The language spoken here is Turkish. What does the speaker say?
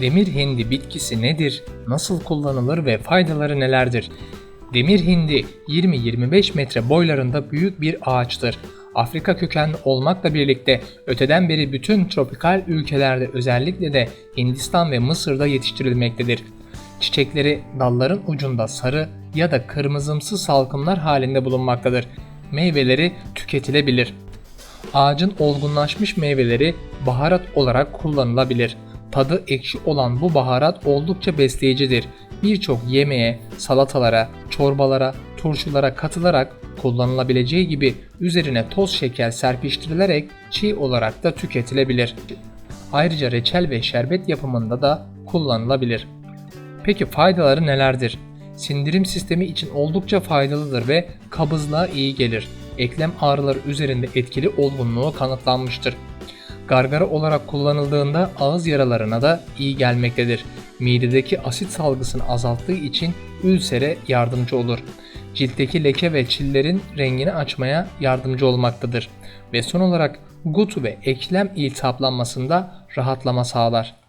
Demir hindi bitkisi nedir? Nasıl kullanılır ve faydaları nelerdir? Demir hindi 20-25 metre boylarında büyük bir ağaçtır. Afrika kökenli olmakla birlikte öteden beri bütün tropikal ülkelerde özellikle de Hindistan ve Mısır'da yetiştirilmektedir. Çiçekleri dalların ucunda sarı ya da kırmızımsı salkımlar halinde bulunmaktadır. Meyveleri tüketilebilir. Ağacın olgunlaşmış meyveleri baharat olarak kullanılabilir. Tadı ekşi olan bu baharat oldukça besleyicidir. Birçok yemeğe, salatalara, çorbalara, turşulara katılarak kullanılabileceği gibi üzerine toz şeker serpiştirilerek çiğ olarak da tüketilebilir. Ayrıca reçel ve şerbet yapımında da kullanılabilir. Peki faydaları nelerdir? Sindirim sistemi için oldukça faydalıdır ve kabızlığa iyi gelir. Eklem ağrıları üzerinde etkili olgunluğu kanıtlanmıştır. Gargara olarak kullanıldığında ağız yaralarına da iyi gelmektedir. Midedeki asit salgısını azalttığı için ülsere yardımcı olur. Ciltteki leke ve çillerin rengini açmaya yardımcı olmaktadır. Ve son olarak gut ve eklem iltihaplanmasında rahatlama sağlar.